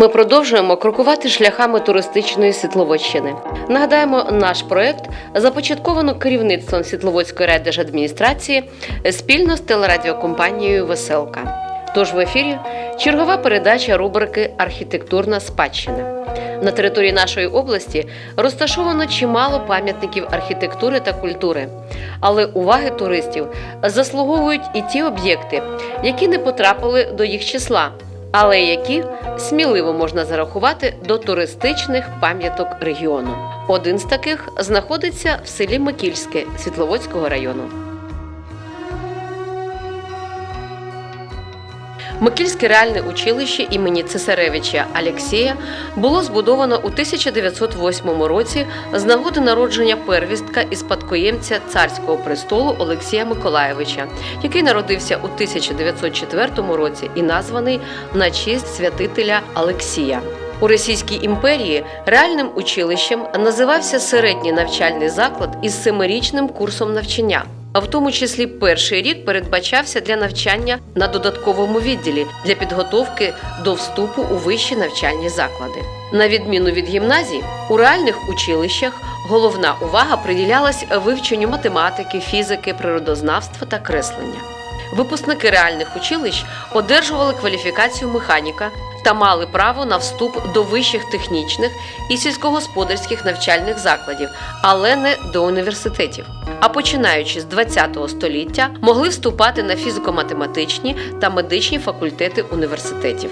Ми продовжуємо крокувати шляхами туристичної Світловодщини. Нагадаємо, наш проект започатковано керівництвом Світловодської райдержадміністрації спільно з телерадіокомпанією Веселка. Тож в ефірі чергова передача рубрики Архітектурна спадщина. На території нашої області розташовано чимало пам'ятників архітектури та культури, але уваги туристів заслуговують і ті об'єкти, які не потрапили до їх числа, але які сміливо можна зарахувати до туристичних пам'яток регіону. Один з таких знаходиться в селі Микільське Світловодського району. Микільське реальне училище імені Цесаревича Алєксєя було збудовано у 1908 році з нагоди народження первістка і спадкоємця царського престолу Олексія Миколаєвича, який народився у 1904 році і названий на честь святителя Алексія. У Російській імперії реальним училищем називався середній навчальний заклад із семирічним курсом навчання. А в тому числі перший рік передбачався для навчання на додатковому відділі для підготовки до вступу у вищі навчальні заклади. На відміну від гімназій, у реальних училищах головна увага приділялась вивченню математики, фізики, природознавства та креслення. Випускники реальних училищ одержували кваліфікацію механіка та мали право на вступ до вищих технічних і сільськогосподарських навчальних закладів, але не до університетів. А починаючи з ХХ століття могли вступати на фізико-математичні та медичні факультети університетів.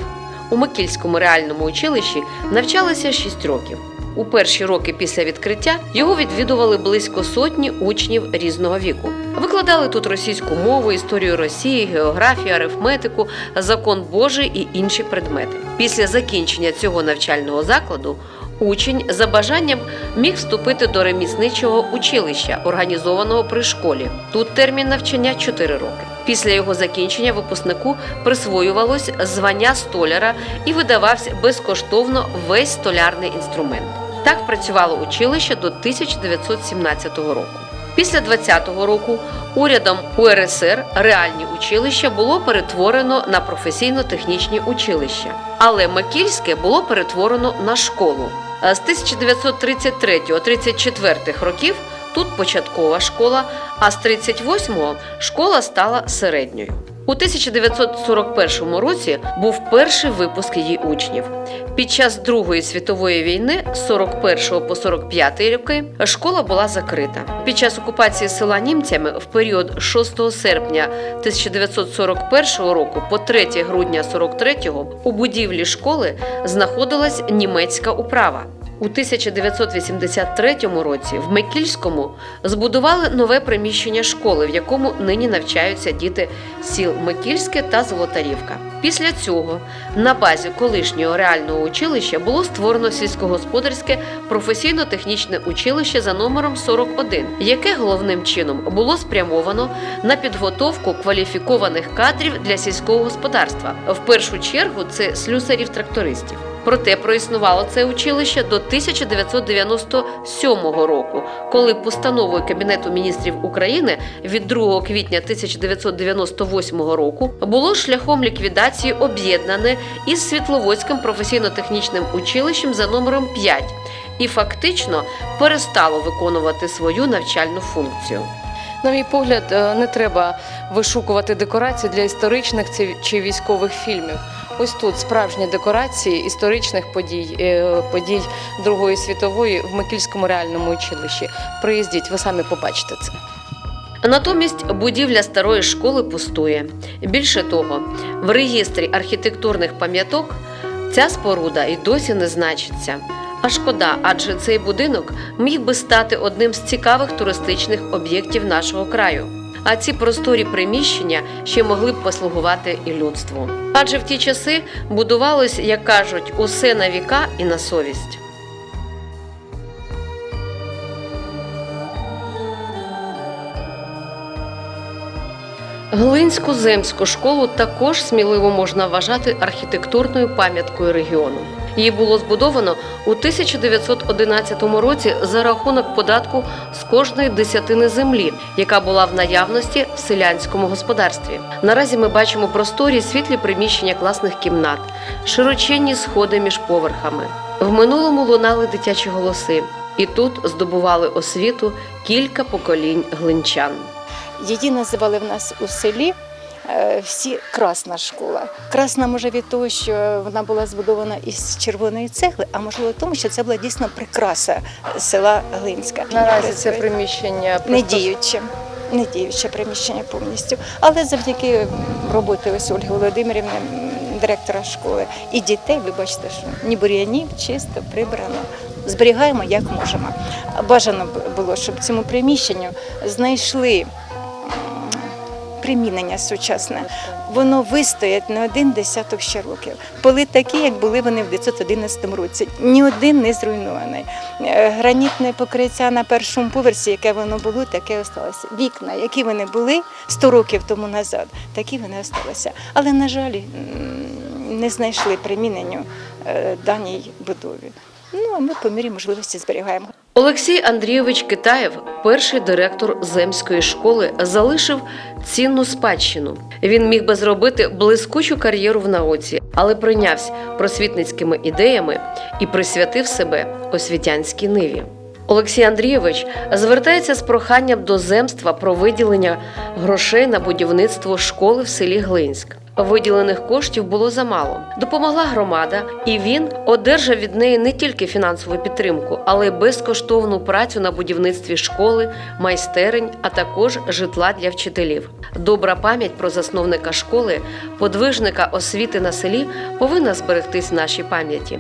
У Микільському реальному училищі навчалися 6 років. У перші роки після відкриття його відвідували близько сотні учнів різного віку. Викладали тут російську мову, історію Росії, географію, арифметику, закон Божий і інші предмети. Після закінчення цього навчального закладу учень за бажанням міг вступити до ремісничого училища, організованого при школі. Тут термін навчання 4 роки. Після його закінчення випускнику присвоювалось звання столяра і видавався безкоштовно весь столярний інструмент. Так працювало училище до 1917 року. Після 20-го року урядом УРСР реальні училища було перетворено на професійно-технічні училища, але Микільське було перетворено на школу. З 1933-34 років тут початкова школа, а з 38-го школа стала середньою. У 1941 році був перший випуск її учнів. Під час Другої світової війни з 41 по 45 роки школа була закрита. Під час окупації села німцями в період 6 серпня 1941 року по 3 грудня 43-го у будівлі школи знаходилась німецька управа. У 1983 році в Микільському збудували нове приміщення школи, в якому нині навчаються діти сіл Микільське та Золотарівка. Після цього на базі колишнього реального училища було створено сільськогосподарське професійно-технічне училище за номером 41, яке головним чином було спрямовано на підготовку кваліфікованих кадрів для сільського господарства. В першу чергу це слюсарів-трактористів. Проте проіснувало це училище до 1997 року, коли постановою Кабінету міністрів України від 2 квітня 1998 року було шляхом ліквідації об'єднане із Світловодським професійно-технічним училищем за номером 5 і фактично перестало виконувати свою навчальну функцію. На мій погляд, е, не треба вишукувати декорації для історичних чи військових фільмів. Ось тут справжні декорації історичних подій, е, подій Другої світової в Микільському реальному училищі. Приїздіть, ви самі побачите це. Натомість будівля старої школи пустує. Більше того, в реєстрі архітектурних пам'яток ця споруда й досі не значиться. А шкода, адже цей будинок міг би стати одним з цікавих туристичних об'єктів нашого краю. А ці просторі приміщення ще могли б послугувати і людству. Адже в ті часи будувалось, як кажуть, усе на віка і на совість. Глинську земську школу також сміливо можна вважати архітектурною пам'яткою регіону. Її було збудовано у 1911 році за рахунок податку з кожної десятини землі, яка була в наявності в селянському господарстві. Наразі ми бачимо просторі світлі приміщення класних кімнат, широченні сходи між поверхами. В минулому лунали дитячі голоси, і тут здобували освіту кілька поколінь глинчан. Її називали в нас у селі всі красна школа. Красна може від того, що вона була збудована із червоної цегли, а можливо тому, що це була дійсно прикраса села Глинська. Наразі це приміщення не діюче. Не діюче приміщення повністю, але завдяки роботи ось Ольги Володимирівни, директора школи, і дітей, ви бачите, що ні бур'янів, чисто прибрано. Зберігаємо як можемо. Бажано було, щоб цьому приміщенню знайшли примінення сучасне. Воно вистоять на один десяток ще років. Поли такі, як були вони в 911 році. Ні один не зруйнований. Е, Гранітне покриття на першому поверсі, яке воно було, таке осталося. Вікна, які вони були 100 років тому назад, такі вони осталися. Але, на жаль, не знайшли приміненню е, даній будові. Ну, а ми по мірі можливості зберігаємо. Олексій Андрійович Китаєв, перший директор земської школи, залишив цінну спадщину. Він міг би зробити блискучу кар'єру в науці, але прийнявся просвітницькими ідеями і присвятив себе освітянській ниві. Олексій Андрійович звертається з проханням до земства про виділення грошей на будівництво школи в селі Глинськ. Виділених коштів було замало. Допомогла громада, і він одержав від неї не тільки фінансову підтримку, але й безкоштовну працю на будівництві школи, майстерень, а також житла для вчителів. Добра пам'ять про засновника школи, подвижника освіти на селі повинна зберегтись в нашій пам'яті.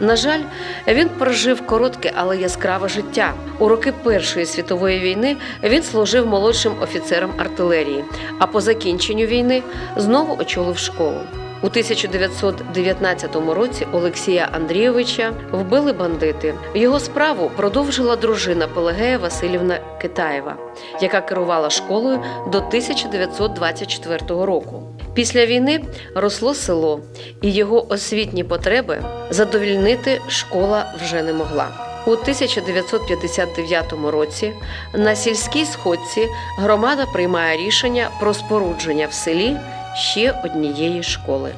На жаль, він прожив коротке, але яскраве життя. У роки Першої світової війни він служив молодшим офіцером артилерії, а по закінченню війни знову очолив школу. У 1919 році Олексія Андрійовича вбили бандити. Його справу продовжила дружина Пелагея Васильівна Китаєва, яка керувала школою до 1924 року. Після війни росло село, і його освітні потреби задовільнити школа вже не могла. У 1959 році на сільській сходці громада приймає рішення про спорудження в селі ще однієї школи.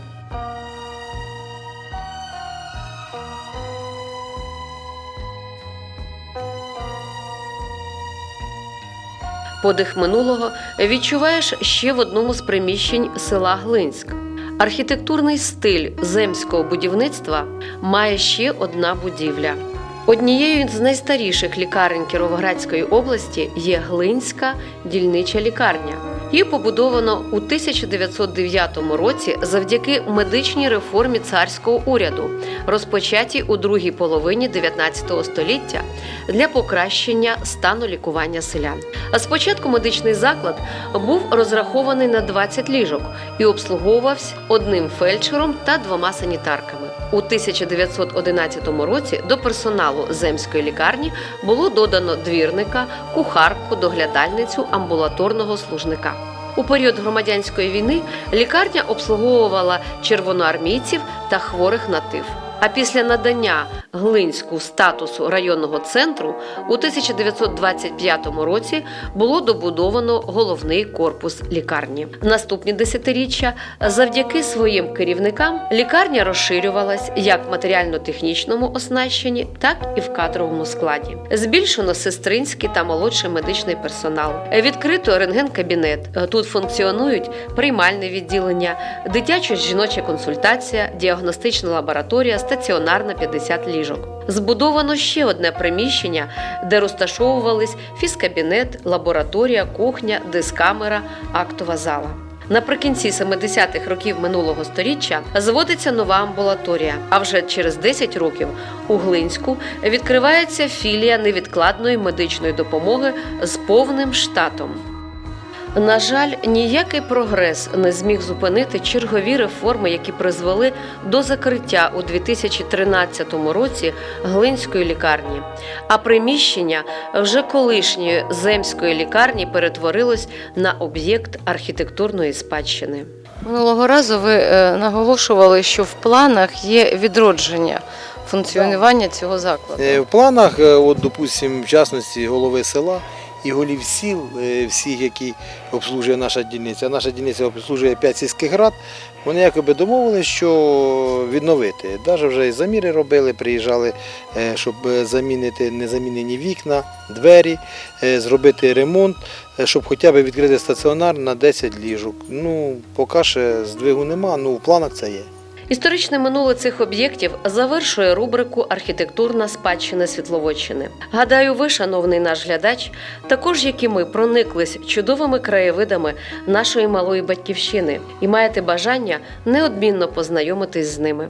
Подих минулого відчуваєш ще в одному з приміщень села Глинськ. Архітектурний стиль земського будівництва має ще одна будівля. Однією з найстаріших лікарень Кіровоградської області є Глинська дільнича лікарня. Її побудовано у 1909 році завдяки медичній реформі царського уряду, розпочатій у другій половині 19 століття для покращення стану лікування селян. Спочатку медичний заклад був розрахований на 20 ліжок і обслуговувався одним фельдшером та двома санітарками. У 1911 році до персоналу земської лікарні було додано двірника, кухарку, доглядальницю, амбулаторного служника. У період громадянської війни лікарня обслуговувала червоноармійців та хворих на тиф. А після надання Глинську статусу районного центру у 1925 році було добудовано головний корпус лікарні. Наступні десятиріччя завдяки своїм керівникам лікарня розширювалась як в матеріально-технічному оснащенні, так і в кадровому складі. Збільшено сестринський та молодший медичний персонал. Відкрито рентген-кабінет. Тут функціонують приймальне відділення, дитячо-жіноча консультація, діагностична лабораторія, стаціонарна 50 ліжок. Збудовано ще одне приміщення, де розташовувались фізкабінет, лабораторія, кухня, дискамера, актова зала. Наприкінці 70-х років минулого століття зводиться нова амбулаторія. А вже через 10 років у Глинську відкривається філія невідкладної медичної допомоги з повним штатом. На жаль, ніякий прогрес не зміг зупинити чергові реформи, які призвели до закриття у 2013 році Глинської лікарні. А приміщення вже колишньої земської лікарні перетворилось на об'єкт архітектурної спадщини. Минулого разу ви е, наголошували, що в планах є відродження функціонування цього закладу. Е, В планах, е, от, допустим, в частності голови села і голів сіл, е, всіх, які обслужує наша дільниця. Наша дільниця обслужує 5 сільських рад. Вони якоби домовилися, що відновити. Навіть вже і заміри робили, приїжджали, е, щоб е, замінити незамінені вікна, двері, зробити ремонт, щоб хоча б відкрити стаціонар на 10 ліжок. Ну, поки ще здвигу нема, ну в планах це є. Історичне минуле цих об'єктів завершує рубрику Архітектурна спадщина Світловодщини. Гадаю, ви, шановний наш глядач, також як і ми прониклись чудовими краєвидами нашої малої батьківщини і маєте бажання неодмінно познайомитись з ними.